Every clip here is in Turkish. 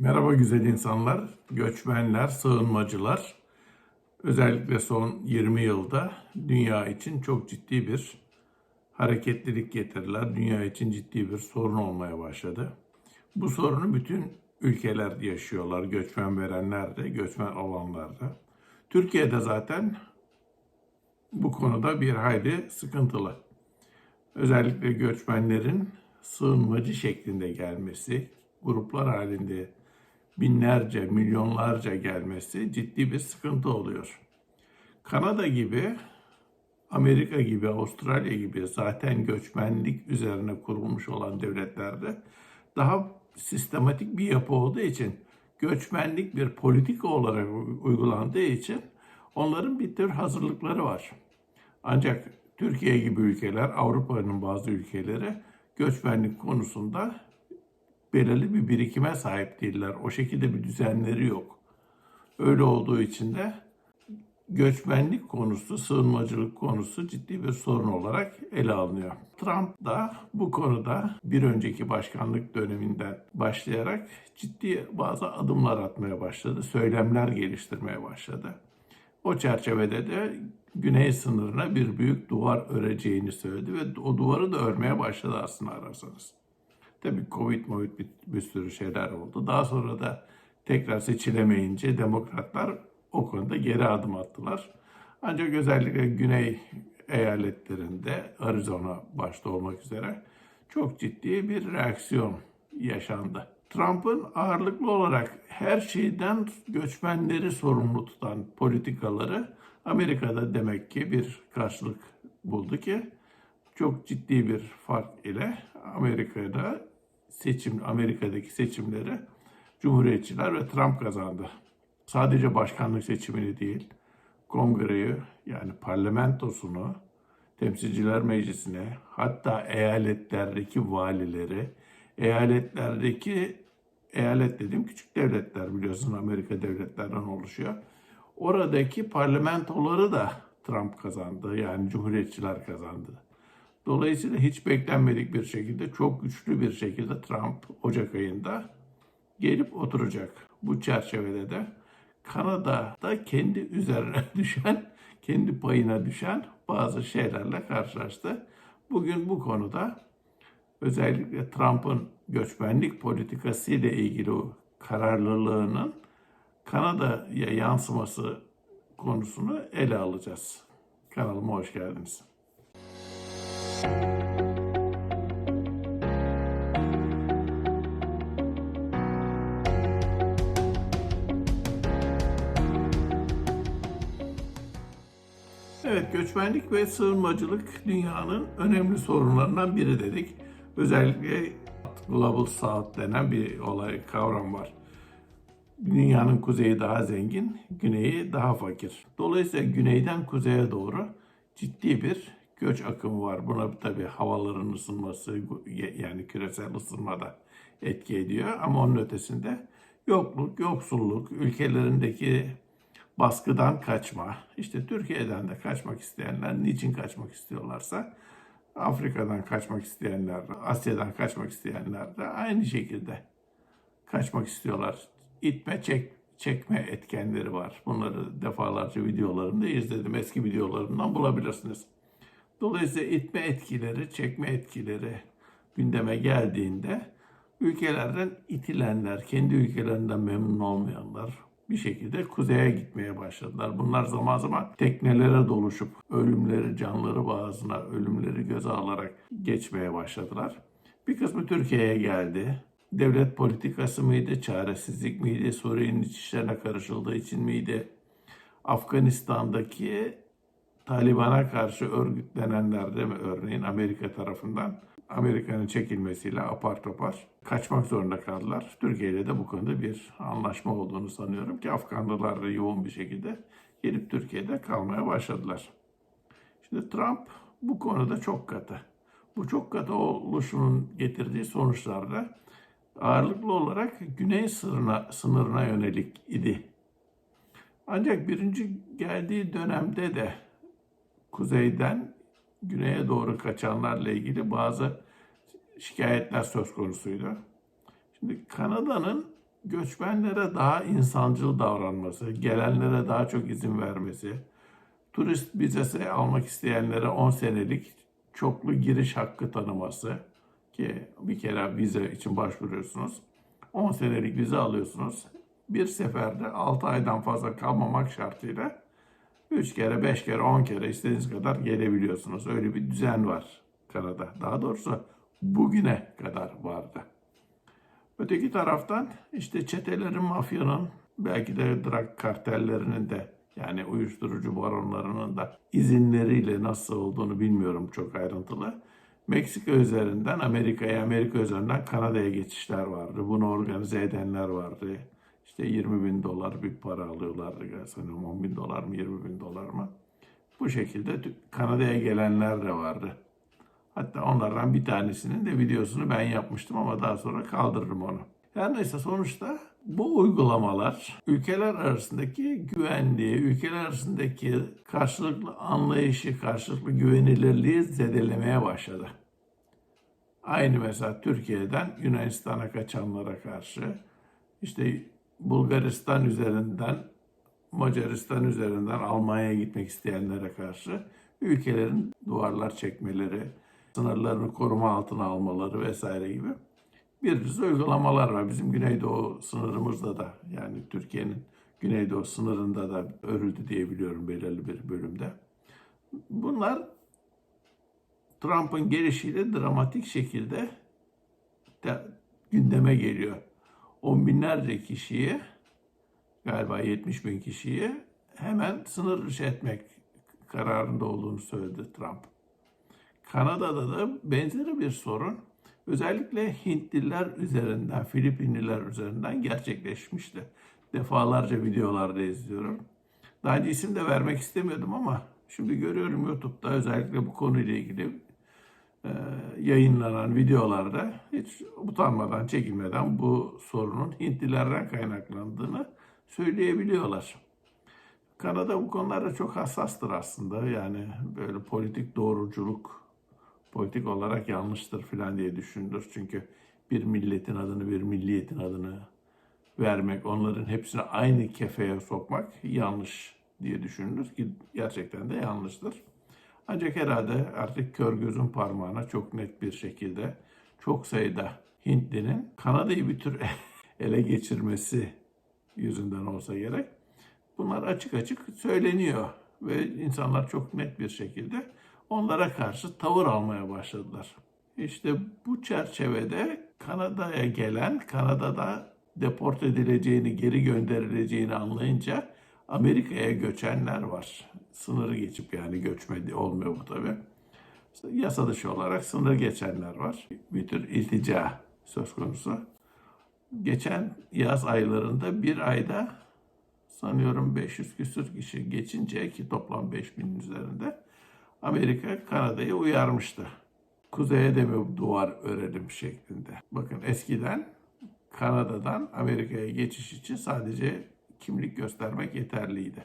Merhaba güzel insanlar, göçmenler, sığınmacılar. Özellikle son 20 yılda dünya için çok ciddi bir hareketlilik getirdiler. Dünya için ciddi bir sorun olmaya başladı. Bu sorunu bütün ülkeler yaşıyorlar. Göçmen verenler de, göçmen olanlar da. Türkiye'de zaten bu konuda bir hayli sıkıntılı. Özellikle göçmenlerin sığınmacı şeklinde gelmesi, gruplar halinde binlerce, milyonlarca gelmesi ciddi bir sıkıntı oluyor. Kanada gibi, Amerika gibi, Avustralya gibi zaten göçmenlik üzerine kurulmuş olan devletlerde daha sistematik bir yapı olduğu için göçmenlik bir politika olarak uygulandığı için onların bir tür hazırlıkları var. Ancak Türkiye gibi ülkeler, Avrupa'nın bazı ülkeleri göçmenlik konusunda belirli bir birikime sahip değiller. O şekilde bir düzenleri yok. Öyle olduğu için de göçmenlik konusu, sığınmacılık konusu ciddi bir sorun olarak ele alınıyor. Trump da bu konuda bir önceki başkanlık döneminden başlayarak ciddi bazı adımlar atmaya başladı, söylemler geliştirmeye başladı. O çerçevede de güney sınırına bir büyük duvar öreceğini söyledi ve o duvarı da örmeye başladı aslında ararsanız. Tabii Covid, Covid bir, bir sürü şeyler oldu. Daha sonra da tekrar seçilemeyince demokratlar o konuda geri adım attılar. Ancak özellikle güney eyaletlerinde Arizona başta olmak üzere çok ciddi bir reaksiyon yaşandı. Trump'ın ağırlıklı olarak her şeyden göçmenleri sorumlu tutan politikaları Amerika'da demek ki bir karşılık buldu ki çok ciddi bir fark ile Amerika'da seçim Amerika'daki seçimleri Cumhuriyetçiler ve Trump kazandı. Sadece başkanlık seçimini değil, kongreyi yani parlamentosunu, temsilciler meclisine, hatta eyaletlerdeki valileri, eyaletlerdeki eyalet dediğim küçük devletler biliyorsun Amerika devletlerden oluşuyor. Oradaki parlamentoları da Trump kazandı. Yani Cumhuriyetçiler kazandı. Dolayısıyla hiç beklenmedik bir şekilde, çok güçlü bir şekilde Trump Ocak ayında gelip oturacak. Bu çerçevede de Kanada'da kendi üzerine düşen, kendi payına düşen bazı şeylerle karşılaştı. Bugün bu konuda özellikle Trump'ın göçmenlik politikası ile ilgili kararlılığının Kanada'ya yansıması konusunu ele alacağız. Kanalıma hoş geldiniz. Evet, göçmenlik ve sığınmacılık dünyanın önemli sorunlarından biri dedik. Özellikle Global South denen bir olay, kavram var. Dünyanın kuzeyi daha zengin, güneyi daha fakir. Dolayısıyla güneyden kuzeye doğru ciddi bir göç akımı var. Buna tabii havaların ısınması yani küresel ısınma da etki ediyor. Ama onun ötesinde yokluk, yoksulluk, ülkelerindeki baskıdan kaçma, işte Türkiye'den de kaçmak isteyenler niçin kaçmak istiyorlarsa Afrika'dan kaçmak isteyenler, Asya'dan kaçmak isteyenler de aynı şekilde kaçmak istiyorlar. İtme, çek, çekme etkenleri var. Bunları defalarca videolarımda izledim. Eski videolarımdan bulabilirsiniz. Dolayısıyla itme etkileri, çekme etkileri gündeme geldiğinde ülkelerden itilenler, kendi ülkelerinden memnun olmayanlar bir şekilde kuzeye gitmeye başladılar. Bunlar zaman zaman teknelere doluşup ölümleri, canları bazına ölümleri göze alarak geçmeye başladılar. Bir kısmı Türkiye'ye geldi. Devlet politikası mıydı, çaresizlik miydi, Suriye'nin iç işlerine karışıldığı için miydi? Afganistan'daki Taliban'a karşı örgütlenenler de örneğin Amerika tarafından Amerika'nın çekilmesiyle apar topar kaçmak zorunda kaldılar. Türkiye ile de bu konuda bir anlaşma olduğunu sanıyorum ki Afganlılar da yoğun bir şekilde gelip Türkiye'de kalmaya başladılar. Şimdi Trump bu konuda çok katı. Bu çok katı oluşunun getirdiği sonuçlarda ağırlıklı olarak güney sınırına, sınırına yönelik idi. Ancak birinci geldiği dönemde de kuzeyden güneye doğru kaçanlarla ilgili bazı şikayetler söz konusuydu. Şimdi Kanada'nın göçmenlere daha insancıl davranması, gelenlere daha çok izin vermesi, turist vizesi almak isteyenlere 10 senelik çoklu giriş hakkı tanıması ki bir kere vize için başvuruyorsunuz. 10 senelik vize alıyorsunuz. Bir seferde 6 aydan fazla kalmamak şartıyla 3 kere, 5 kere, 10 kere istediğiniz kadar gelebiliyorsunuz. Öyle bir düzen var Kanada. Daha doğrusu bugüne kadar vardı. Öteki taraftan işte çetelerin, mafyanın, belki de drag kartellerinin de yani uyuşturucu baronlarının da izinleriyle nasıl olduğunu bilmiyorum çok ayrıntılı. Meksika üzerinden Amerika'ya, Amerika üzerinden Kanada'ya geçişler vardı. Bunu organize edenler vardı. İşte 20 bin dolar bir para alıyorlardı. Sanırım 10 bin dolar mı 20 bin dolar mı? Bu şekilde Kanada'ya gelenler de vardı. Hatta onlardan bir tanesinin de videosunu ben yapmıştım ama daha sonra kaldırırım onu. Her neyse sonuçta bu uygulamalar ülkeler arasındaki güvenliği, ülkeler arasındaki karşılıklı anlayışı, karşılıklı güvenilirliği zedelemeye başladı. Aynı mesela Türkiye'den Yunanistan'a kaçanlara karşı, işte Bulgaristan üzerinden, Macaristan üzerinden Almanya'ya gitmek isteyenlere karşı ülkelerin duvarlar çekmeleri, sınırlarını koruma altına almaları vesaire gibi bir dizi uygulamalar var. Bizim Güneydoğu sınırımızda da yani Türkiye'nin Güneydoğu sınırında da örüldü diye biliyorum belirli bir bölümde. Bunlar Trump'ın gelişiyle dramatik şekilde de gündeme geliyor. On binlerce kişiyi galiba 70 bin kişiyi hemen sınır dışı etmek kararında olduğunu söyledi Trump. Kanada'da da benzeri bir sorun özellikle Hintliler üzerinden, Filipinliler üzerinden gerçekleşmişti. Defalarca videolarda izliyorum. Daha önce isim de vermek istemiyordum ama şimdi görüyorum YouTube'da özellikle bu konuyla ilgili yayınlanan videolarda hiç utanmadan, çekinmeden bu sorunun Hintlilerden kaynaklandığını söyleyebiliyorlar. Kanada bu konularda çok hassastır aslında. Yani böyle politik doğruculuk, politik olarak yanlıştır falan diye düşünülür. Çünkü bir milletin adını, bir milliyetin adını vermek, onların hepsini aynı kefeye sokmak yanlış diye düşünülür ki gerçekten de yanlıştır. Ancak herhalde artık kör gözün parmağına çok net bir şekilde çok sayıda Hintlinin Kanada'yı bir tür ele geçirmesi yüzünden olsa gerek. Bunlar açık açık söyleniyor ve insanlar çok net bir şekilde onlara karşı tavır almaya başladılar. İşte bu çerçevede Kanada'ya gelen, Kanada'da deport edileceğini, geri gönderileceğini anlayınca Amerika'ya göçenler var. Sınırı geçip yani göçme olmuyor bu tabii. Yasa dışı olarak sınır geçenler var. Bir tür iltica söz konusu. Geçen yaz aylarında bir ayda sanıyorum 500 küsür kişi geçince ki toplam 5000 üzerinde Amerika Kanada'yı uyarmıştı. Kuzeye de mi duvar örelim şeklinde. Bakın eskiden Kanada'dan Amerika'ya geçiş için sadece kimlik göstermek yeterliydi.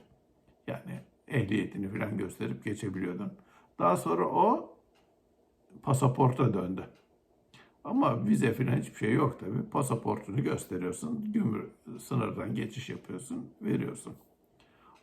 Yani ehliyetini falan gösterip geçebiliyordun. Daha sonra o pasaporta döndü. Ama vize falan hiçbir şey yok tabii. Pasaportunu gösteriyorsun, gümrük sınırdan geçiş yapıyorsun, veriyorsun.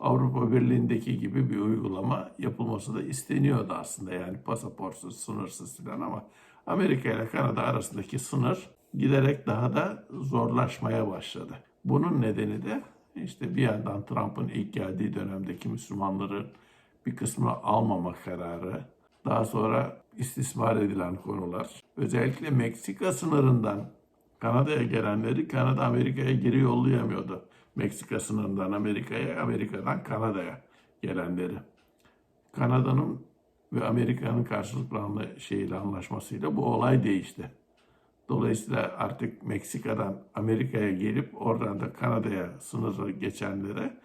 Avrupa Birliği'ndeki gibi bir uygulama yapılması da isteniyordu aslında. Yani pasaportsuz, sınırsız falan ama Amerika ile Kanada arasındaki sınır giderek daha da zorlaşmaya başladı. Bunun nedeni de işte bir yandan Trump'ın ilk geldiği dönemdeki Müslümanların bir kısmı almama kararı, daha sonra istismar edilen konular, özellikle Meksika sınırından Kanada'ya gelenleri Kanada Amerika'ya geri yollayamıyordu. Meksika sınırından Amerika'ya, Amerika'dan Kanada'ya gelenleri. Kanada'nın ve Amerika'nın karşılıklı şeyle anlaşmasıyla bu olay değişti. Dolayısıyla artık Meksika'dan Amerika'ya gelip oradan da Kanada'ya sınırı geçenlere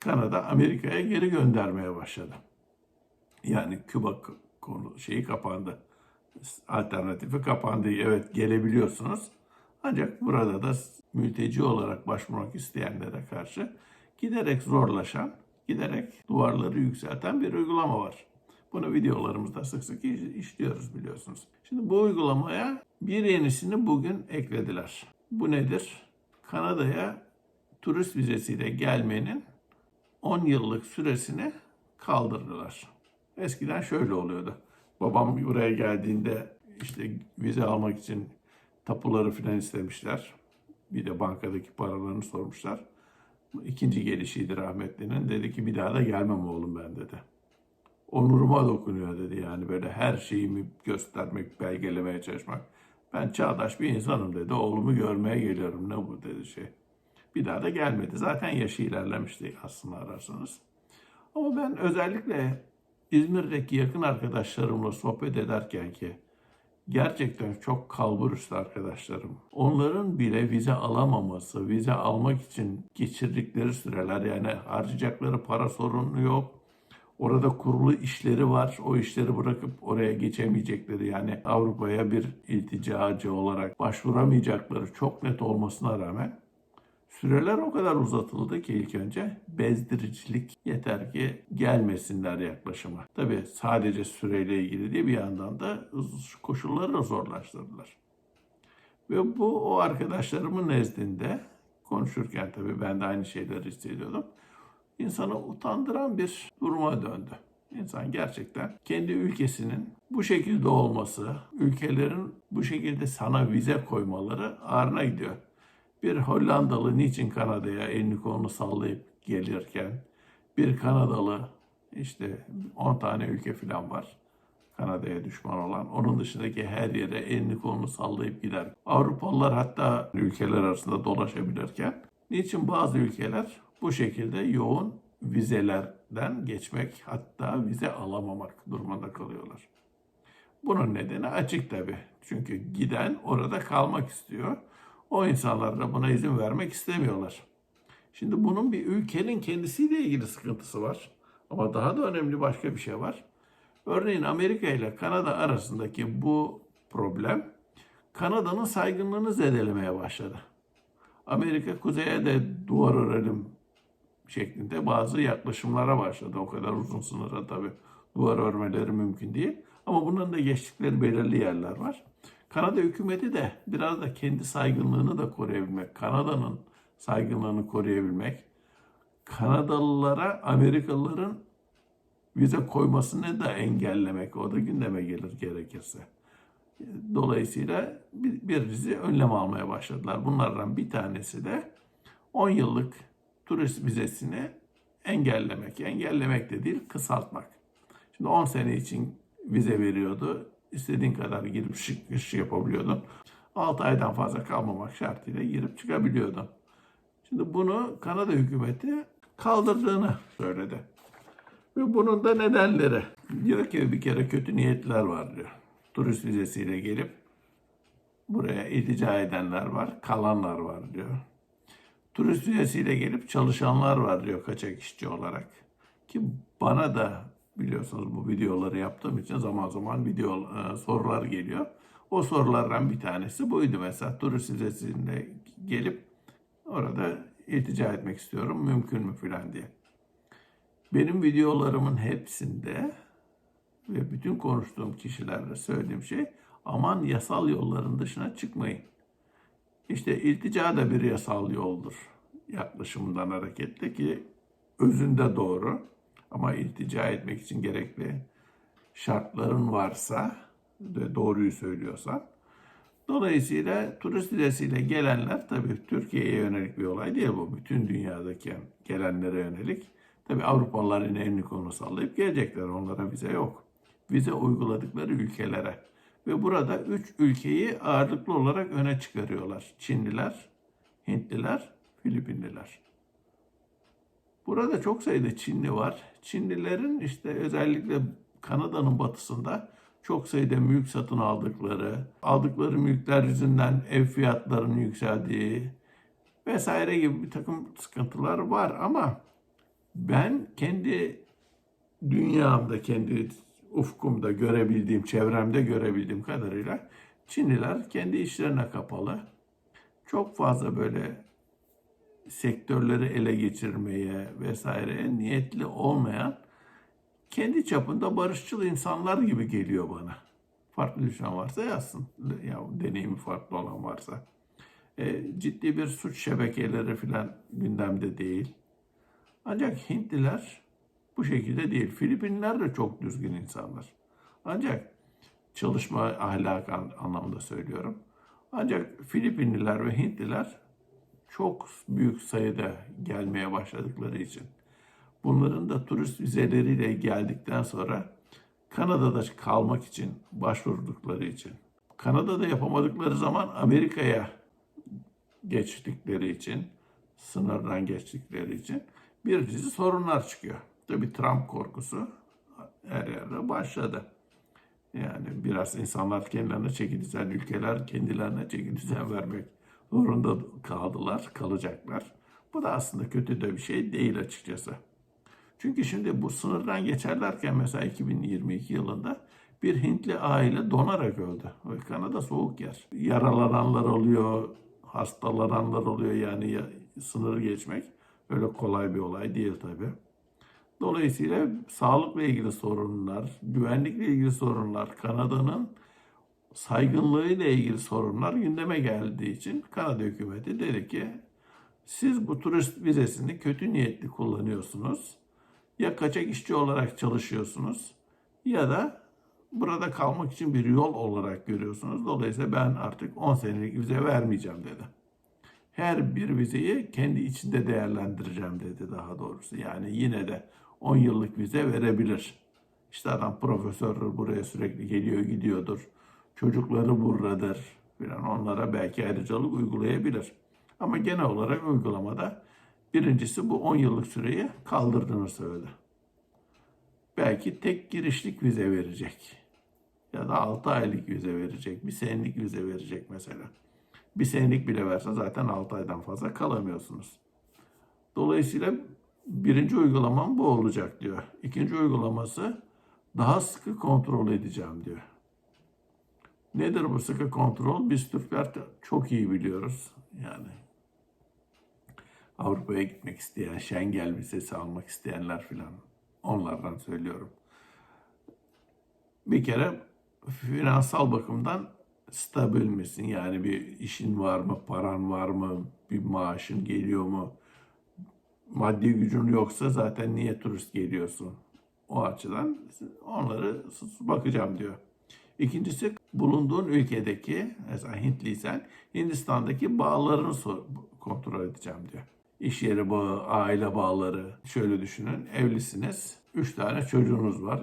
Kanada Amerika'ya geri göndermeye başladı. Yani Küba konu şeyi kapandı. Alternatifi kapandı. Evet gelebiliyorsunuz. Ancak burada da mülteci olarak başvurmak isteyenlere karşı giderek zorlaşan, giderek duvarları yükselten bir uygulama var. Bunu videolarımızda sık sık iş- işliyoruz biliyorsunuz. Şimdi bu uygulamaya bir yenisini bugün eklediler. Bu nedir? Kanada'ya turist vizesiyle gelmenin 10 yıllık süresini kaldırdılar. Eskiden şöyle oluyordu. Babam buraya geldiğinde işte vize almak için tapuları filan istemişler. Bir de bankadaki paralarını sormuşlar. İkinci gelişiydi rahmetlinin. Dedi ki bir daha da gelmem oğlum ben dedi. Onuruma dokunuyor dedi yani böyle her şeyimi göstermek, belgelemeye çalışmak. Ben çağdaş bir insanım dedi. Oğlumu görmeye geliyorum ne bu dedi şey. Bir daha da gelmedi. Zaten yaşı ilerlemişti aslında ararsanız. Ama ben özellikle İzmir'deki yakın arkadaşlarımla sohbet ederken ki gerçekten çok kalburüstü arkadaşlarım. Onların bile vize alamaması, vize almak için geçirdikleri süreler yani harcayacakları para sorunu yok. Orada kurulu işleri var. O işleri bırakıp oraya geçemeyecekleri yani Avrupa'ya bir ilticacı olarak başvuramayacakları çok net olmasına rağmen Süreler o kadar uzatıldı ki ilk önce bezdiricilik yeter ki gelmesinler yaklaşıma. Tabi sadece süreyle ilgili değil bir yandan da koşulları da zorlaştırdılar. Ve bu o arkadaşlarımın nezdinde konuşurken tabii ben de aynı şeyleri hissediyordum. İnsanı utandıran bir duruma döndü. İnsan gerçekten kendi ülkesinin bu şekilde olması, ülkelerin bu şekilde sana vize koymaları ağrına gidiyor. Bir Hollandalı niçin Kanada'ya elini kolunu sallayıp gelirken bir Kanadalı işte 10 tane ülke falan var. Kanada'ya düşman olan. Onun dışındaki her yere elini kolunu sallayıp gider. Avrupalılar hatta ülkeler arasında dolaşabilirken niçin bazı ülkeler bu şekilde yoğun vizelerden geçmek hatta vize alamamak durumunda kalıyorlar. Bunun nedeni açık tabi. Çünkü giden orada kalmak istiyor. O insanlar da buna izin vermek istemiyorlar. Şimdi bunun bir ülkenin kendisiyle ilgili sıkıntısı var. Ama daha da önemli başka bir şey var. Örneğin Amerika ile Kanada arasındaki bu problem Kanada'nın saygınlığını zedelemeye başladı. Amerika kuzeye de duvar örelim şeklinde bazı yaklaşımlara başladı. O kadar uzun sınıra tabii duvar örmeleri mümkün değil. Ama bunun da geçtikleri belirli yerler var. Kanada hükümeti de biraz da kendi saygınlığını da koruyabilmek, Kanada'nın saygınlığını koruyabilmek, Kanadalılara Amerikalıların vize koymasını da engellemek, o da gündeme gelir gerekirse. Dolayısıyla bir, bir dizi önlem almaya başladılar. Bunlardan bir tanesi de 10 yıllık turist vizesini engellemek. Engellemek de değil, kısaltmak. Şimdi 10 sene için vize veriyordu istediğin kadar girip çıkış yapabiliyordun. 6 aydan fazla kalmamak şartıyla girip çıkabiliyordun. Şimdi bunu Kanada hükümeti kaldırdığını söyledi. Ve bunun da nedenleri. Diyor ki bir kere kötü niyetler var diyor. Turist vizesiyle gelip buraya iltica edenler var, kalanlar var diyor. Turist vizesiyle gelip çalışanlar var diyor kaçak işçi olarak. Ki bana da biliyorsunuz bu videoları yaptığım için zaman zaman video e, sorular geliyor. O sorulardan bir tanesi buydu mesela turist vizesinde gelip orada iltica etmek istiyorum mümkün mü filan diye. Benim videolarımın hepsinde ve bütün konuştuğum kişilerle söylediğim şey aman yasal yolların dışına çıkmayın. İşte iltica da bir yasal yoldur yaklaşımından hareketle ki özünde doğru. Ama iltica etmek için gerekli şartların varsa ve doğruyu söylüyorsan. Dolayısıyla turist vizesiyle gelenler tabii Türkiye'ye yönelik bir olay değil bu. Bütün dünyadaki gelenlere yönelik. Tabii Avrupalılar yine elini kolunu sallayıp gelecekler. Onlara vize yok. Vize uyguladıkları ülkelere. Ve burada üç ülkeyi ağırlıklı olarak öne çıkarıyorlar. Çinliler, Hintliler, Filipinliler. Burada çok sayıda Çinli var. Çinlilerin işte özellikle Kanada'nın batısında çok sayıda mülk satın aldıkları, aldıkları mülkler yüzünden ev fiyatlarının yükseldiği vesaire gibi bir takım sıkıntılar var ama ben kendi dünyamda, kendi ufkumda görebildiğim, çevremde görebildiğim kadarıyla Çinliler kendi işlerine kapalı. Çok fazla böyle sektörleri ele geçirmeye vesaire niyetli olmayan kendi çapında barışçıl insanlar gibi geliyor bana. Farklı düşünen varsa yazsın. Ya deneyimi farklı olan varsa. E, ciddi bir suç şebekeleri falan gündemde değil. Ancak Hintliler bu şekilde değil. Filipinliler de çok düzgün insanlar. Ancak çalışma ahlak an- anlamında söylüyorum. Ancak Filipinliler ve Hintliler çok büyük sayıda gelmeye başladıkları için bunların da turist vizeleriyle geldikten sonra Kanada'da kalmak için başvurdukları için Kanada'da yapamadıkları zaman Amerika'ya geçtikleri için sınırdan geçtikleri için bir dizi sorunlar çıkıyor. Tabii Trump korkusu her yerde başladı. Yani biraz insanlar kendilerine çeki düzen, ülkeler kendilerine çeki düzen vermek zorunda kaldılar, kalacaklar. Bu da aslında kötü de bir şey değil açıkçası. Çünkü şimdi bu sınırdan geçerlerken mesela 2022 yılında bir Hintli aile donarak öldü. Kanada soğuk yer. Yaralananlar oluyor, hastalananlar oluyor yani ya, sınırı geçmek öyle kolay bir olay değil tabii. Dolayısıyla sağlıkla ilgili sorunlar, güvenlikle ilgili sorunlar, Kanada'nın saygınlığıyla ilgili sorunlar gündeme geldiği için Kanada hükümeti dedi ki siz bu turist vizesini kötü niyetli kullanıyorsunuz. Ya kaçak işçi olarak çalışıyorsunuz ya da burada kalmak için bir yol olarak görüyorsunuz. Dolayısıyla ben artık 10 senelik vize vermeyeceğim dedi. Her bir vizeyi kendi içinde değerlendireceğim dedi daha doğrusu. Yani yine de 10 yıllık vize verebilir. İşte adam profesördür buraya sürekli geliyor gidiyordur. Çocukları buradadır filan onlara belki ayrıcalık uygulayabilir. Ama genel olarak uygulamada birincisi bu 10 yıllık süreyi kaldırdığını söyledi. Belki tek girişlik vize verecek. Ya da 6 aylık vize verecek. Bir senelik vize verecek mesela. Bir senelik bile verse zaten 6 aydan fazla kalamıyorsunuz. Dolayısıyla birinci uygulamam bu olacak diyor. İkinci uygulaması daha sıkı kontrol edeceğim diyor. Nedir bu sıkı kontrol? Biz Türkler çok iyi biliyoruz. Yani Avrupa'ya gitmek isteyen, Schengen vizesi almak isteyenler filan onlardan söylüyorum. Bir kere finansal bakımdan stabil misin? Yani bir işin var mı, paran var mı, bir maaşın geliyor mu? Maddi gücün yoksa zaten niye turist geliyorsun? O açıdan onları bakacağım diyor. İkincisi bulunduğun ülkedeki mesela Hintliysen Hindistan'daki bağlarını sor- kontrol edeceğim diyor. İş yeri bağı, aile bağları. Şöyle düşünün evlisiniz. Üç tane çocuğunuz var,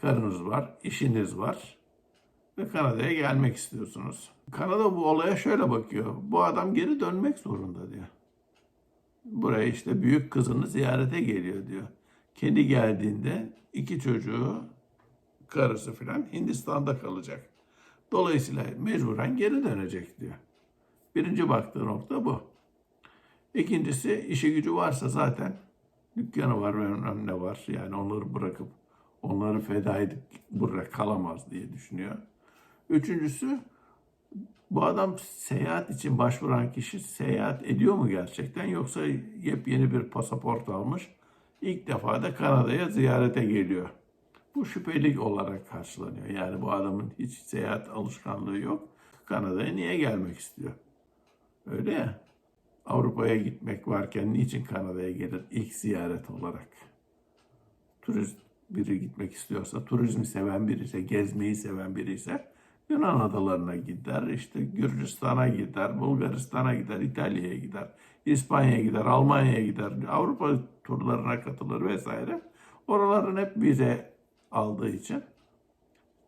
karınız var, işiniz var ve Kanada'ya gelmek istiyorsunuz. Kanada bu olaya şöyle bakıyor. Bu adam geri dönmek zorunda diyor. Buraya işte büyük kızını ziyarete geliyor diyor. Kendi geldiğinde iki çocuğu, karısı filan Hindistan'da kalacak. Dolayısıyla mecburen geri dönecek diyor. Birinci baktığı nokta bu. İkincisi işi gücü varsa zaten dükkanı var bilmem ne var. Yani onları bırakıp onları feda edip burada kalamaz diye düşünüyor. Üçüncüsü bu adam seyahat için başvuran kişi seyahat ediyor mu gerçekten yoksa yepyeni bir pasaport almış ilk defa da Kanada'ya ziyarete geliyor. Bu şüpheli olarak karşılanıyor. Yani bu adamın hiç seyahat alışkanlığı yok. Kanada'ya niye gelmek istiyor? Öyle ya. Avrupa'ya gitmek varken niçin Kanada'ya gelir ilk ziyaret olarak? Turist biri gitmek istiyorsa, turizmi seven biri ise, gezmeyi seven biri ise Yunan adalarına gider, işte Gürcistan'a gider, Bulgaristan'a gider, İtalya'ya gider, İspanya'ya gider, Almanya'ya gider, Avrupa turlarına katılır vesaire. Oraların hep vize aldığı için,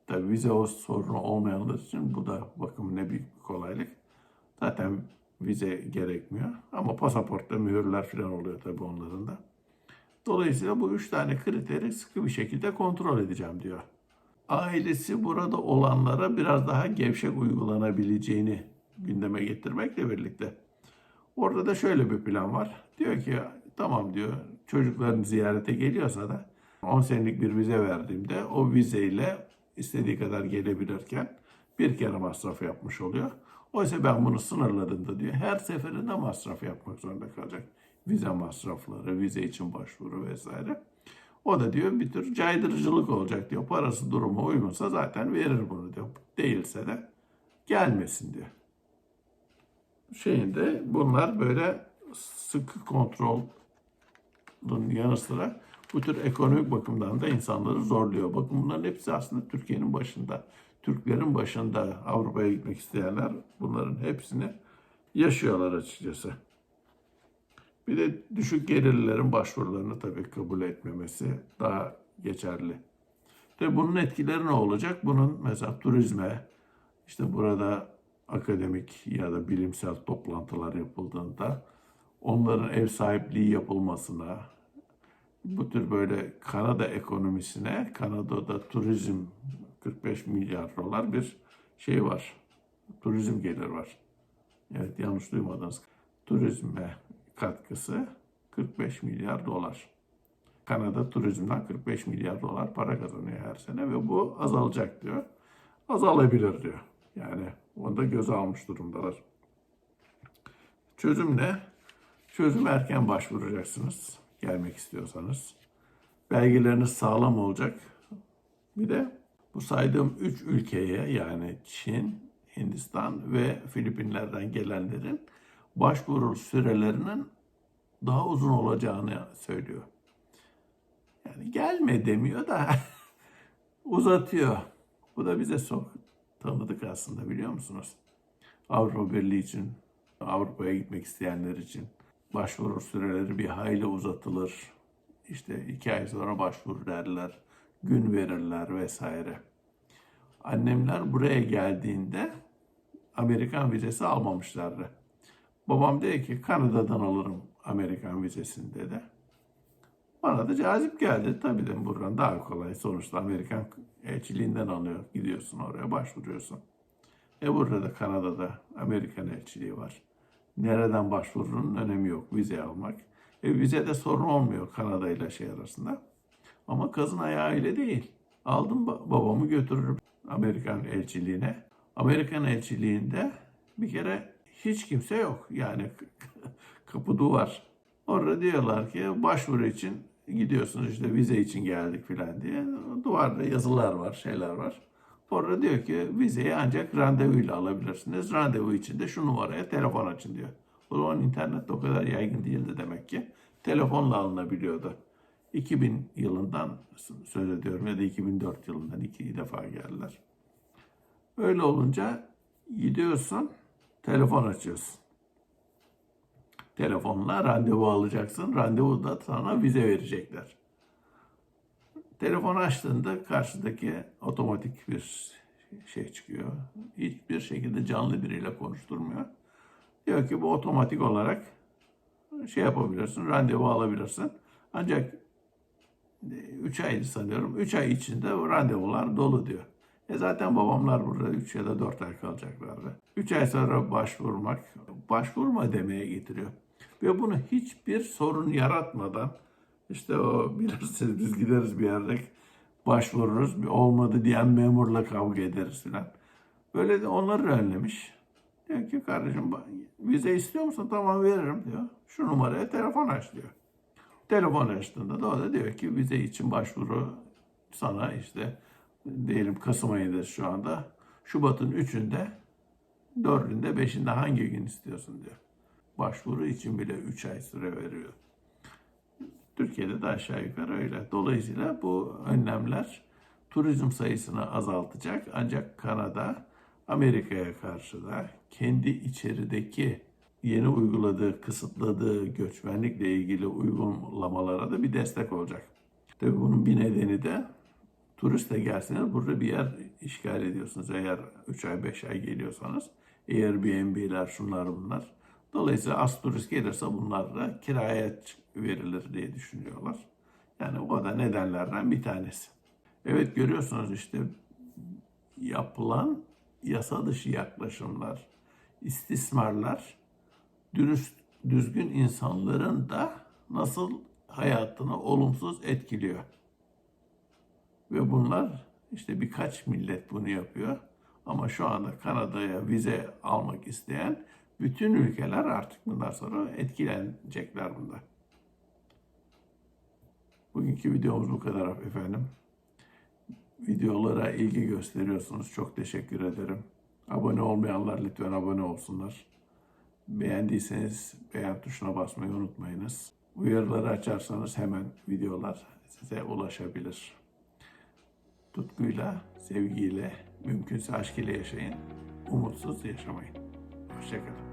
tabii vize o sorunu olmayanlar için bu da bakım ne büyük bir kolaylık. Zaten vize gerekmiyor ama pasaportta mühürler falan oluyor tabii onların da. Dolayısıyla bu üç tane kriteri sıkı bir şekilde kontrol edeceğim diyor. Ailesi burada olanlara biraz daha gevşek uygulanabileceğini gündeme getirmekle birlikte. Orada da şöyle bir plan var. Diyor ki tamam diyor çocukların ziyarete geliyorsa da 10 senelik bir vize verdiğimde o vizeyle istediği kadar gelebilirken bir kere masraf yapmış oluyor. Oysa ben bunu sınırladığımda diyor her seferinde masraf yapmak zorunda kalacak. Vize masrafları, vize için başvuru vesaire. O da diyor bir tür caydırıcılık olacak diyor. Parası duruma uygunsa zaten verir bunu diyor. Değilse de gelmesin diyor. şeyinde bunlar böyle sıkı kontrolün yanı sıra bu tür ekonomik bakımdan da insanları zorluyor. Bakın bunların hepsi aslında Türkiye'nin başında. Türklerin başında Avrupa'ya gitmek isteyenler bunların hepsini yaşıyorlar açıkçası. Bir de düşük gelirlilerin başvurularını tabii kabul etmemesi daha geçerli. Tabii bunun etkileri ne olacak? Bunun mesela turizme, işte burada akademik ya da bilimsel toplantılar yapıldığında onların ev sahipliği yapılmasına, bu tür böyle Kanada ekonomisine, Kanada'da turizm 45 milyar dolar bir şey var. Turizm gelir var. Evet yanlış duymadınız. Turizme katkısı 45 milyar dolar. Kanada turizmden 45 milyar dolar para kazanıyor her sene ve bu azalacak diyor. Azalabilir diyor. Yani onu da göze almış durumdalar. Çözüm ne? Çözüm erken başvuracaksınız gelmek istiyorsanız. Belgeleriniz sağlam olacak. Bir de bu saydığım 3 ülkeye yani Çin, Hindistan ve Filipinler'den gelenlerin başvuru sürelerinin daha uzun olacağını söylüyor. Yani gelme demiyor da uzatıyor. Bu da bize çok tanıdık aslında biliyor musunuz? Avrupa Birliği için, Avrupa'ya gitmek isteyenler için başvuru süreleri bir hayli uzatılır. İşte iki ay sonra başvur derler, gün verirler vesaire. Annemler buraya geldiğinde Amerikan vizesi almamışlardı. Babam dedi ki Kanada'dan alırım Amerikan vizesini dedi. Bana da cazip geldi. Tabii dedim buradan daha kolay. Sonuçta Amerikan elçiliğinden alıyor. Gidiyorsun oraya başvuruyorsun. E burada da Kanada'da Amerikan elçiliği var. Nereden başvurunun önemi yok. Vize almak. E vize de sorun olmuyor Kanada ile şey arasında. Ama kazın ayağı öyle değil. Aldım ba- babamı götürürüm Amerikan elçiliğine. Amerikan elçiliğinde bir kere hiç kimse yok. Yani kapı duvar. Orada diyorlar ki başvuru için gidiyorsunuz işte vize için geldik filan diye. Duvarda yazılar var, şeyler var. Orada diyor ki vizeyi ancak randevuyla alabilirsiniz. Randevu için de şu numaraya telefon açın diyor. O zaman internet o kadar yaygın değildi demek ki. Telefonla alınabiliyordu. 2000 yılından söz ediyorum ya da 2004 yılından iki defa geldiler. Öyle olunca gidiyorsun, telefon açıyorsun. Telefonla randevu alacaksın. Randevuda sana vize verecekler. Telefon açtığında karşıdaki otomatik bir şey çıkıyor. Hiçbir şekilde canlı biriyle konuşturmuyor. Diyor ki bu otomatik olarak şey yapabilirsin, randevu alabilirsin. Ancak 3 ay sanıyorum. 3 ay içinde randevular dolu diyor. E zaten babamlar burada 3 ya da 4 ay kalacaklardı. 3 ay sonra başvurmak, başvurma demeye getiriyor. Ve bunu hiçbir sorun yaratmadan işte o bilirsiniz biz gideriz bir yerde başvururuz. Bir olmadı diyen memurla kavga ederiz filan. Böyle de onları önlemiş. Diyor ki kardeşim vize istiyor musun? Tamam veririm diyor. Şu numaraya telefon aç diyor. Telefon açtığında da o da diyor ki vize için başvuru sana işte diyelim Kasım ayındayız şu anda. Şubat'ın 3'ünde, 4'ünde, 5'inde hangi gün istiyorsun diyor. Başvuru için bile 3 ay süre veriyor. Türkiye'de de aşağı yukarı öyle. Dolayısıyla bu önlemler turizm sayısını azaltacak. Ancak Kanada Amerika'ya karşı da kendi içerideki yeni uyguladığı, kısıtladığı göçmenlikle ilgili uygulamalara da bir destek olacak. Tabii bunun bir nedeni de turist de gelseniz burada bir yer işgal ediyorsunuz. Eğer 3 ay 5 ay geliyorsanız Airbnb'ler şunlar bunlar. Dolayısıyla az turist gelirse bunlar da kiraya verilir diye düşünüyorlar. Yani o da nedenlerden bir tanesi. Evet görüyorsunuz işte yapılan yasa dışı yaklaşımlar, istismarlar dürüst, düzgün insanların da nasıl hayatını olumsuz etkiliyor. Ve bunlar işte birkaç millet bunu yapıyor. Ama şu anda Kanada'ya vize almak isteyen bütün ülkeler artık bundan sonra etkilenecekler bunda. Bugünkü videomuz bu kadar efendim. Videolara ilgi gösteriyorsunuz. Çok teşekkür ederim. Abone olmayanlar lütfen abone olsunlar. Beğendiyseniz beğen tuşuna basmayı unutmayınız. Uyarıları açarsanız hemen videolar size ulaşabilir. Tutkuyla, sevgiyle, mümkünse aşk ile yaşayın. Umutsuz yaşamayın. Hoşçakalın.